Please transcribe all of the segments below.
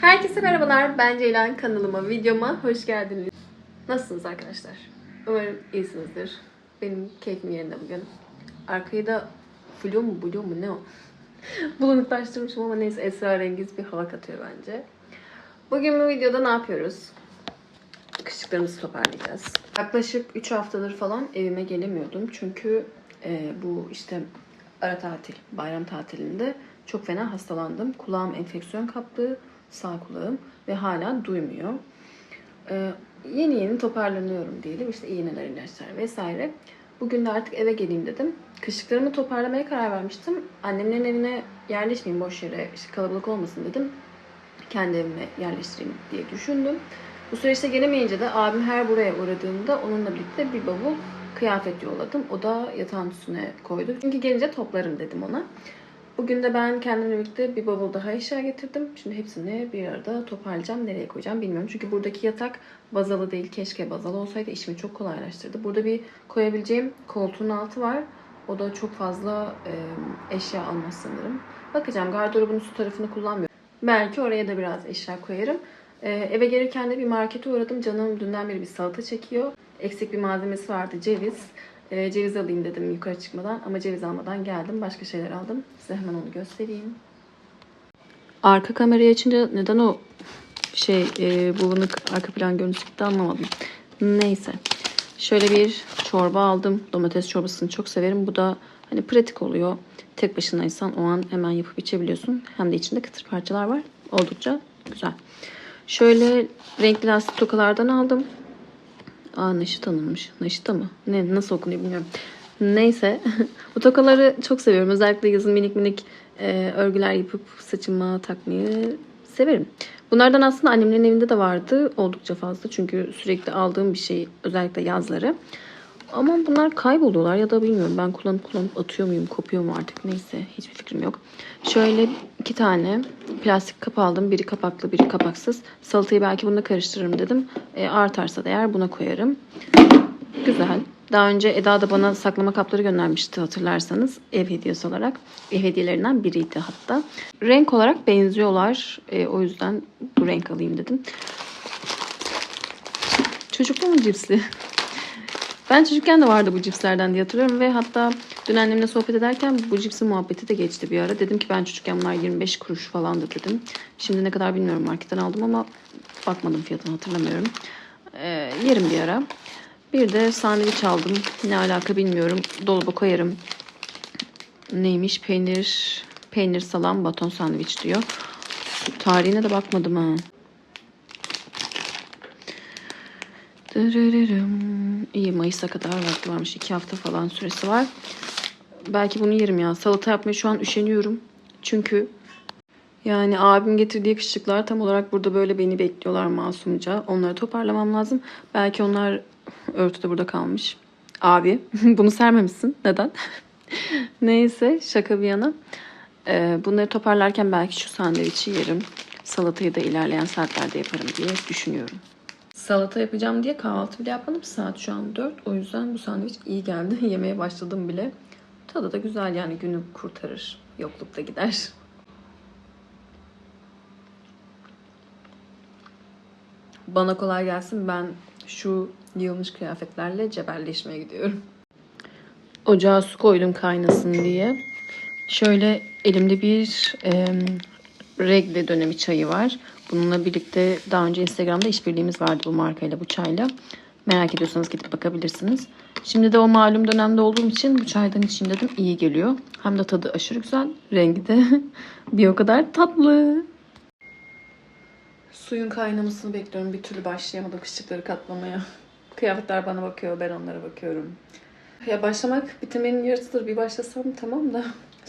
Herkese merhabalar. Ben Ceylan kanalıma, videoma hoş geldiniz. Nasılsınız arkadaşlar? Umarım iyisinizdir. Benim keyfim yerinde bugün. Arkayı da flu mu, blue mu ne o? Bulanıklaştırmışım ama neyse esrarengiz bir hava katıyor bence. Bugün bu videoda ne yapıyoruz? Kışlıklarımızı toparlayacağız. Yaklaşık 3 haftadır falan evime gelemiyordum. Çünkü e, bu işte ara tatil, bayram tatilinde çok fena hastalandım. Kulağım enfeksiyon kaptı, sağ kulağım ve hala duymuyor. E, yeni yeni toparlanıyorum diyelim. İşte iğneler, ilaçlar vesaire. Bugün de artık eve geleyim dedim. Kışlıklarımı toparlamaya karar vermiştim. Annemlerin evine yerleşmeyeyim boş yere, işte kalabalık olmasın dedim. Kendi evime yerleştireyim diye düşündüm. Bu süreçte gelemeyince de abim her buraya uğradığında onunla birlikte bir bavul kıyafet yolladım. O da yatağın üstüne koydu. Çünkü gelince toplarım dedim ona. Bugün de ben kendimle birlikte bir bavul daha eşya getirdim. Şimdi hepsini bir arada toparlayacağım. Nereye koyacağım bilmiyorum. Çünkü buradaki yatak bazalı değil. Keşke bazalı olsaydı işimi çok kolaylaştırdı. Burada bir koyabileceğim koltuğun altı var. O da çok fazla e, eşya almaz sanırım. Bakacağım gardırobun üst tarafını kullanmıyorum. Belki oraya da biraz eşya koyarım. Ee, eve gelirken de bir markete uğradım. Canım dünden beri bir salata çekiyor. Eksik bir malzemesi vardı ceviz. Ee, ceviz alayım dedim yukarı çıkmadan ama ceviz almadan geldim. Başka şeyler aldım. Size hemen onu göstereyim. Arka kamerayı açınca neden o şey e, bulanık arka plan görüntüsü gitti anlamadım. Neyse. Şöyle bir çorba aldım. Domates çorbasını çok severim. Bu da hani pratik oluyor. Tek başınaysan o an hemen yapıp içebiliyorsun. Hem de içinde kıtır parçalar var. Oldukça güzel. Şöyle renkli lastik tokalardan aldım. Aa Naşit tanınmış. Naşita mı? Ne, nasıl okunuyor bilmiyorum. Neyse. Bu tokaları çok seviyorum. Özellikle yazın minik minik e, örgüler yapıp saçıma takmayı severim. Bunlardan aslında annemlerin evinde de vardı. Oldukça fazla. Çünkü sürekli aldığım bir şey. Özellikle yazları. Ama bunlar kayboluyorlar ya da bilmiyorum. Ben kullanıp kullanıp atıyor muyum, kopuyor mu artık neyse. Hiçbir fikrim yok. Şöyle iki tane plastik kap aldım. Biri kapaklı, biri kapaksız. Salatayı belki bununla karıştırırım dedim. E, artarsa da eğer buna koyarım. Güzel. Daha önce Eda da bana saklama kapları göndermişti hatırlarsanız. Ev hediyesi olarak. Ev hediyelerinden biriydi hatta. Renk olarak benziyorlar. E, o yüzden bu renk alayım dedim. Çocuklu mu cipsli? Ben çocukken de vardı bu cipslerden diye hatırlıyorum ve hatta dün annemle sohbet ederken bu cipsin muhabbeti de geçti bir ara. Dedim ki ben çocukken bunlar 25 kuruş falandı dedim. Şimdi ne kadar bilmiyorum marketten aldım ama bakmadım fiyatını hatırlamıyorum. Ee, yerim bir ara. Bir de sandviç aldım. Ne alaka bilmiyorum. Dolaba koyarım. Neymiş? Peynir, peynir salam, baton sandviç diyor. Tarihine de bakmadım ha. İyi Mayıs'a kadar vakti varmış. iki hafta falan süresi var. Belki bunu yerim ya. Salata yapmaya şu an üşeniyorum. Çünkü yani abim getirdiği kışlıklar tam olarak burada böyle beni bekliyorlar masumca. Onları toparlamam lazım. Belki onlar örtüde burada kalmış. Abi bunu sermemişsin. Neden? Neyse şaka bir yana. Ee, bunları toparlarken belki şu sandviçi yerim. Salatayı da ilerleyen saatlerde yaparım diye düşünüyorum. Salata yapacağım diye kahvaltı bile yapmadım. Saat şu an 4. O yüzden bu sandviç iyi geldi. Yemeye başladım bile. Tadı da güzel yani günü kurtarır. Yoklukta gider. Bana kolay gelsin. Ben şu yığılmış kıyafetlerle cebelleşmeye gidiyorum. Ocağa su koydum kaynasın diye. Şöyle elimde bir e, regle dönemi çayı var. Bununla birlikte daha önce Instagram'da işbirliğimiz vardı bu markayla, bu çayla. Merak ediyorsanız gidip bakabilirsiniz. Şimdi de o malum dönemde olduğum için bu çaydan içeyim dedim. İyi geliyor. Hem de tadı aşırı güzel. Rengi de bir o kadar tatlı. Suyun kaynamasını bekliyorum. Bir türlü başlayamadım kışlıkları katlamaya. Kıyafetler bana bakıyor, ben onlara bakıyorum. Ya başlamak bitirmenin yarısıdır. Bir başlasam tamam da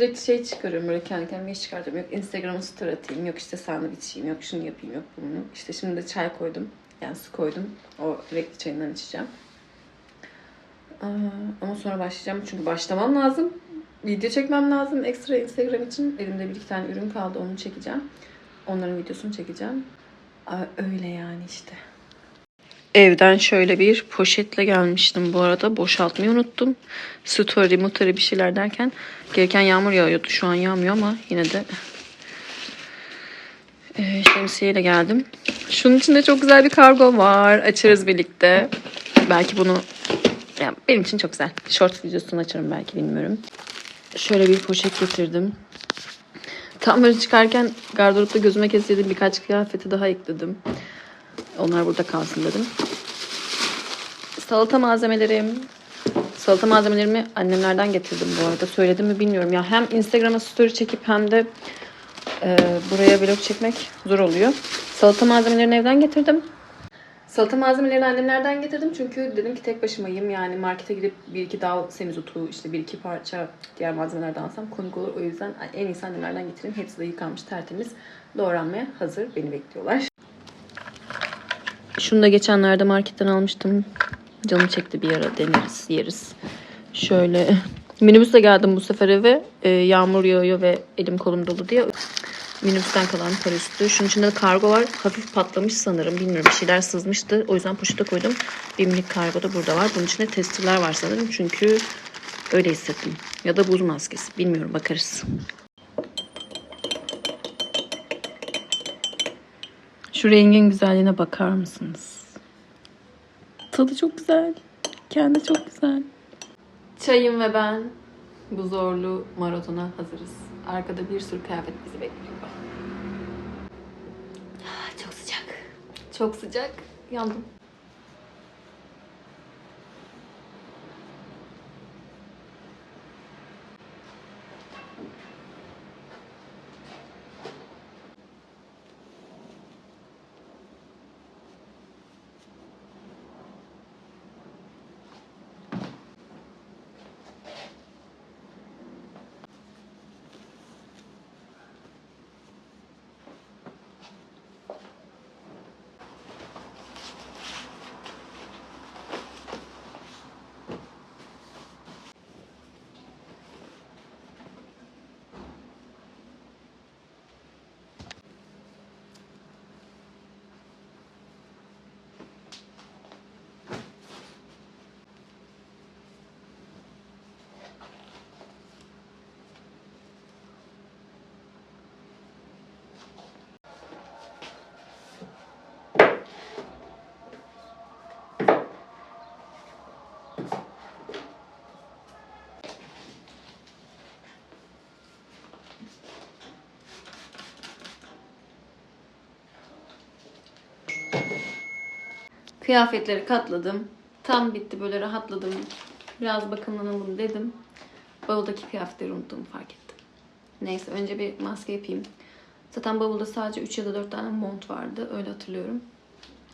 sürekli şey çıkarıyorum böyle kendi kendime iş çıkartıyorum. Yok Instagram'a story atayım, yok işte sandviç yiyeyim, yok şunu yapayım, yok bunu. İşte şimdi de çay koydum. Yani su koydum. O renkli çayından içeceğim. Ama sonra başlayacağım çünkü başlamam lazım. Video çekmem lazım ekstra Instagram için. Elimde bir iki tane ürün kaldı onu çekeceğim. Onların videosunu çekeceğim. Öyle yani işte. Evden şöyle bir poşetle gelmiştim bu arada. Boşaltmayı unuttum. Story, mutari bir şeyler derken gereken yağmur yağıyordu. Şu an yağmıyor ama yine de Ee, şemsiyeyle geldim. Şunun içinde çok güzel bir kargo var. Açarız birlikte. Belki bunu yani benim için çok güzel. Short videosunu açarım belki bilmiyorum. Şöyle bir poşet getirdim. Tam böyle çıkarken gardıropta gözüme kestirdiğim birkaç kıyafeti daha ekledim. Onlar burada kalsın dedim. Salata malzemelerim. Salata malzemelerimi annemlerden getirdim bu arada. Söyledim mi bilmiyorum. Ya hem Instagram'a story çekip hem de e, buraya vlog çekmek zor oluyor. Salata malzemelerini evden getirdim. Salata malzemelerini annemlerden getirdim çünkü dedim ki tek başımayım yani markete gidip bir iki dal semizotu işte bir iki parça diğer malzemelerden alsam komik olur. O yüzden en iyisi annemlerden getireyim. Hepsi de yıkanmış tertemiz doğranmaya hazır beni bekliyorlar. Şunu da geçenlerde marketten almıştım. Canım çekti bir ara deneriz yeriz. Şöyle minibüsle geldim bu sefer eve. Ee, yağmur yağıyor ve elim kolum dolu diye. Minibüsten kalan para üstü. Şunun içinde de kargo var. Hafif patlamış sanırım. Bilmiyorum bir şeyler sızmıştı. O yüzden poşete koydum. Bir minik kargo da burada var. Bunun içinde testerler var sanırım. Çünkü öyle hissettim. Ya da buz maskesi. Bilmiyorum bakarız. Şu rengin güzelliğine bakar mısınız? Tadı çok güzel. Kendi çok güzel. Çayım ve ben bu zorlu maratona hazırız. Arkada bir sürü kıyafet bizi bekliyor. Ah, Çok sıcak. Çok sıcak. Yandım. Kıyafetleri katladım. Tam bitti böyle rahatladım. Biraz bakımlanalım dedim. Bavuldaki kıyafetleri unuttuğumu fark ettim. Neyse önce bir maske yapayım. Zaten bavulda sadece 3 ya da 4 tane mont vardı. Öyle hatırlıyorum.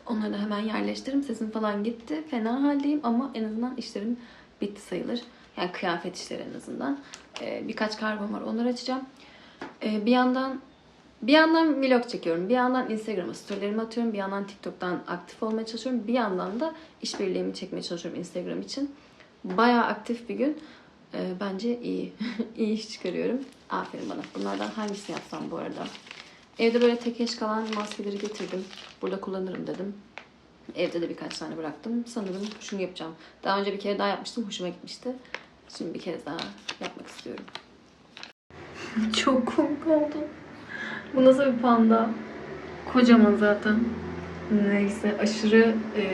Onları da hemen yerleştiririm. Sesim falan gitti. Fena haldeyim ama en azından işlerim bitti sayılır. Yani kıyafet işleri en azından. Ee, birkaç karbon var. Onları açacağım. Ee, bir yandan bir yandan vlog çekiyorum. Bir yandan Instagram'a storylerimi atıyorum. Bir yandan TikTok'tan aktif olmaya çalışıyorum. Bir yandan da işbirliğimi çekmeye çalışıyorum Instagram için. Bayağı aktif bir gün. Ee, bence iyi. iyi iş çıkarıyorum. Aferin bana. Bunlardan hangisini yapsam bu arada? Evde böyle tek eş kalan maskeleri getirdim. Burada kullanırım dedim. Evde de birkaç tane bıraktım. Sanırım şunu yapacağım. Daha önce bir kere daha yapmıştım. Hoşuma gitmişti. Şimdi bir kez daha yapmak istiyorum. Çok komik oldu. Bu nasıl bir panda? Kocaman zaten. Neyse aşırı e,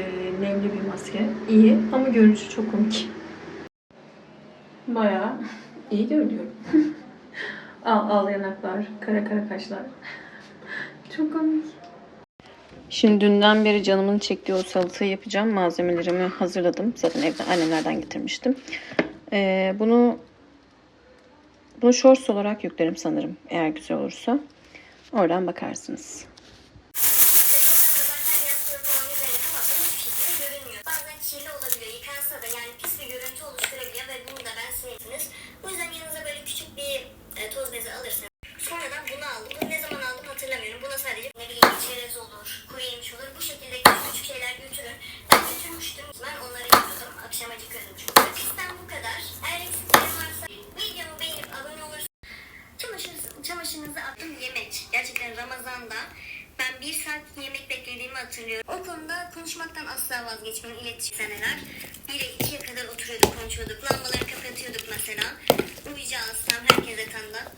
nemli bir maske. İyi ama görünüşü çok komik. Bayağı iyi görünüyorum. al al yanaklar, kara kara kaşlar. çok komik. Şimdi dünden beri canımın çektiği o salatayı yapacağım. Malzemelerimi hazırladım. Zaten evden annemlerden getirmiştim. Ee, bunu bunu shorts olarak yüklerim sanırım. Eğer güzel olursa. Oradan bakarsınız. zaten yaptığı falan üzerinde kapatın hiçbir şekilde görünmüyor. Bazen kirli olabiliyor, yıkansa da yani pis bir görüntü oluşturabiliyor ve bunu da ben silesiniz. Bu yüzden yanınıza böyle küçük bir e, toz bezi alırsanız. Sonradan bunu aldım. Bunu ne zaman aldım hatırlamıyorum. Buna sadece ne bileyim çerez olur, kuru yemiş olur. Bu şekilde küçük küçük şeyler götürün. Ben götürmüştüm. Ben onları yapıyordum. Akşam acıkıyordum çünkü. Akıştan bu kadar. Eğer eksiklerim varsa videomu beğenip abone olursanız Çamaşırınızı attım yemek. Gerçekten Ramazan'da ben bir saat yemek beklediğimi hatırlıyorum. O konuda konuşmaktan asla vazgeçmiyorum. İletişim seneler. 1'e 2'ye kadar oturuyorduk konuşuyorduk. Lambaları kapatıyorduk mesela. Uyuyacağız tam herkese tanıdı.